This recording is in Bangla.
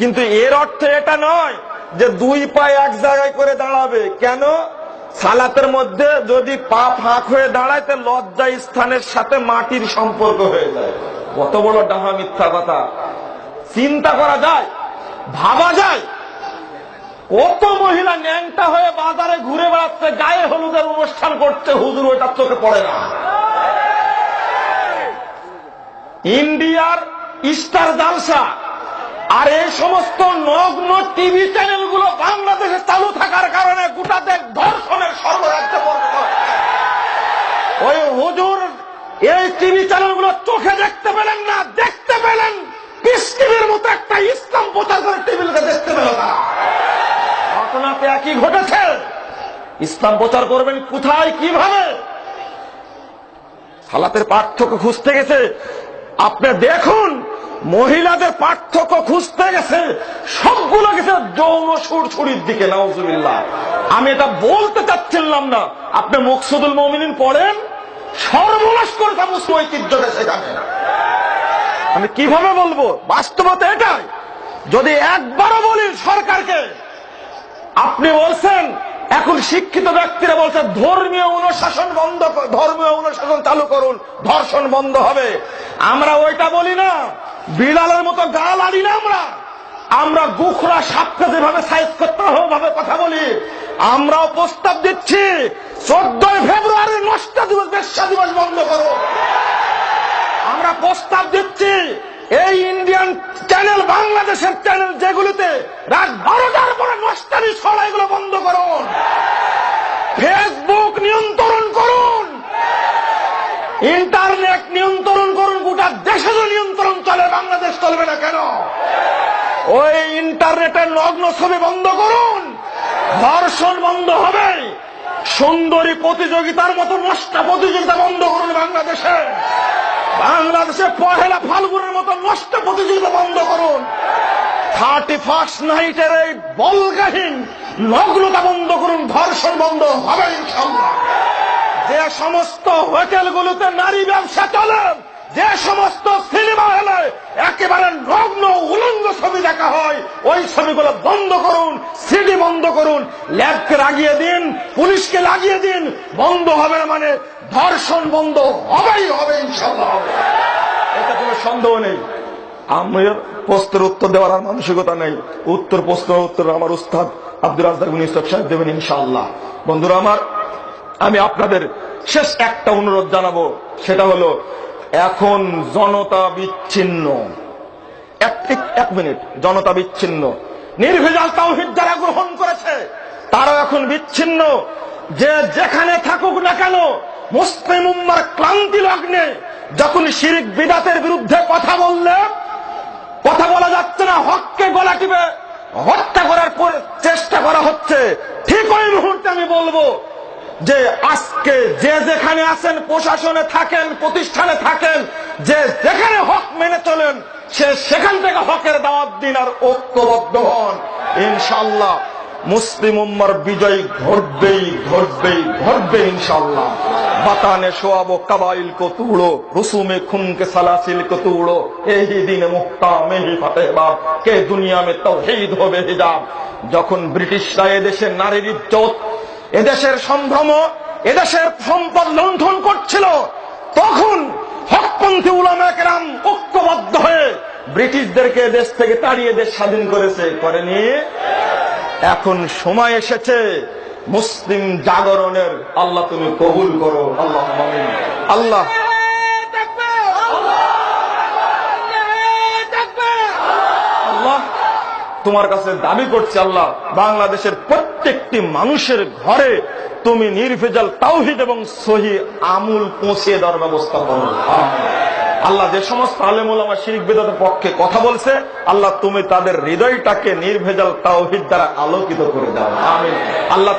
কিন্তু এর অর্থ এটা নয় যে দুই পায়ে এক জায়গায় করে দাঁড়াবে। কেন? সালাতের মধ্যে যদি পা ফাঁক হয়ে দাঁড়ায়, তো লজ্জা স্থানের সাথে মাটির সম্পর্ক হয়ে যায়। কত বড় ডাহা মিথ্যা কথা। চিন্তা করা যায়, ভাবা যায়, কত মহিলা ন্যাংটা হয়ে বাজারে ঘুরে বেড়াচ্ছে, গায়ে হলুদের অনুষ্ঠান করছে, হুজুর ওইটা চোখে পড়ে না। ইন্ডিয়ার স্টার জালসা আর এই সমস্ত নগ্ন টিভি চ্যানেলগুলো বাংলাদেশে চালু থাকার কারণে গোটা দেশ ধর্ষণের সর্বরাজ্যে ওই হুজুর, এই টিভি চ্যানেলগুলো চোখে দেখতে পেলেন না, দেখতে পেলেন। পিস মতো একটা ইসলাম প্রচার করে টিভিকে দেখতে পেল না। ঘটনাতে একই ঘটেছে। ইসলাম প্রচার করবেন কোথায়, কীভাবে? সালাতের পার্থক্য খুঁজতে গেছে। আপনি দেখুন মহিলাদের পার্থক্য খুঁজতে গেছে, সবগুলো গেছে যৌন সুরছুরির দিকে, নাউজুবিল্লাহ। আমি এটা বলতে চাচ্ছিলাম না। আপনি মুকসুদুল মমিনিন পড়েন, সর্বনাশ করে তা মুসলিম ঐতিহ্যকে সেখানে আমি কীভাবে বলব? বাস্তবতা এটাই। যদি একবারও বলি সরকারকে, আপনি বলছেন, এখন শিক্ষিত ব্যক্তিরা বলছে, ধর্মীয় অনুশাসন বন্ধ ধর্মীয় অনুশাসন চালু করুন, ধর্ষণ বন্ধ হবে। আমরা ওইটা বলি না। বিড়ালের মতো গাল আনি না আমরা। আমরা গুখরা সাপকে যেভাবে সাইজ করতে হবে ওভাবে কথা বলি। আমরাও প্রস্তাব দিচ্ছি, চোদ্দই ফেব্রুয়ারি নষ্ট দিবস, বেশ্যা দিবস বন্ধ করো। আমরা প্রস্তাব দিচ্ছি, এই ইন্ডিয়ান চ্যানেল বাংলাদেশের চ্যানেল যেগুলিতে রাত বারোটার পরে নষ্টানি ছড়া, এগুলো বন্ধ করুন। ফেসবুক নিয়ন্ত্রণ করুন। ইন্টারনেট নিয়ন্ত্রণ করুন, গোটা দেশে নিয়ন্ত্রণ চলবে না কেন? ওই ইন্টারনেটের নগ্ন ছবি বন্ধ করুন। ধর্ষণ বন্ধ হবে। সুন্দরী প্রতিযোগিতার মতো নষ্ট প্রতিযোগিতা বন্ধ করুন বাংলাদেশে। বাংলাদেশে পহেলা ফাল্গুনের মতো নষ্ট প্রতিযোগিতা বন্ধ করুন। থার্টি ফার্স্ট নাইটের এই বলগাহীন নগ্নতা বন্ধ করুন। ধর্ষণ বন্ধ হবে যে সমস্ত হোটেলগুলোতে নারী ব্যবসা চলে, যে সমস্ত সিনেমা হলে একেবারে নগ্ন উলঙ্গ ছবি দেখা হয় ছবিগুলো বন্ধ করুন, সিডি বন্ধ করুন ল্যাবকে লাগিয়ে দিন পুলিশকে লাগিয়ে দিন, বন্ধ হবে না মানে ধর্ষণ বন্ধ হবেই হবে, ইনশাল্লাহ এটা কোনো সন্দেহ নেই। আমার প্রশ্নের উত্তর দেওয়ার আর মানসিকতা নেই। উত্তর প্রশ্ন উত্তর আমার উস্তাদ আব্দুল বিন ইসলাম সাহেব দেবেন ইনশাআল্লাহ বন্ধুরা আমার, আমি আপনাদের শেষ একটা অনুরোধ জানাব। সেটা হলো, এখন জনতা বিচ্ছিন্ন। এক মিনিট, জনতা বিচ্ছিন্ন। নির্ভেজাল তাওহিদ যারা গ্রহণ করেছে তারা এখন বিচ্ছিন্ন। যে যেখানে থাকুক না কেন, মুসলিম উম্মার ক্লান্তি লগ্নে যখন শিরিক বিদাতের বিরুদ্ধে কথা বললে, কথা বলা যাচ্ছে না, হককে গলা টিপে হত্যা করার চেষ্টা করা হচ্ছে। ঠিক ওই মুহূর্তে আমি বলব যে আজকে যে যেখানে আছেন, প্রশাসনে থাকেন, প্রতিষ্ঠানে থাকেন, যে যেখানে হক মেনে চলেন, সে সেখান থেকে হকের দাওয়াত দিন আর ঐক্যবদ্ধ হন। ইনশাল্লাহ মুসলিম উম্মার বিজয় ঘটবেই ঘটবেই, ঘটবে ইনশাল্লাহ বাতানে সোয়াবো কাবাইল কতুড়ো, রুসুমে খুনকে সালাসিল কতুড়ো তুড়ো এই দিনে মুক্তা মেহি ফাতে ফাতেহবাব কে দুনিয়া মে তো হেদ হবে হিজাব। যখন ব্রিটিশরা এদেশে নারীর ইজ্জত এদেশের সম্ভ্রম, এদেশের সম্পদ লুণ্ঠন করছিল। তখন হকপন্থী উলামা কেরাম ঐক্যবদ্ধ হয়ে ব্রিটিশদেরকে দেশ থেকে তাড়িয়ে দেশ স্বাধীন করেছে, করেনি? এখন সময় এসেছে মুসলিম জাগরণের। আল্লাহ, তুমি কবুল করো, আল্লাহ আল্লাহ। আল্লাহ, তোমার কাছে দাবি করছে, আল্লাহ, বাংলাদেশের প্রত্যেকটি মানুষের ঘরে তুমি নির্ভেজাল তাওহিদ এবং সহি আমুল পৌঁছিয়ে দেওয়ার ব্যবস্থা করো। আল্লাহ যে সমস্ত আলেমুল আমার শিরিক বেদাতের পক্ষে কথা বলছে, আল্লাহ তুমি তাদের হৃদয়টাকে নির্ভেজাল তাওহিদ দ্বারা আলোকিত করে দাও। আল্লাহ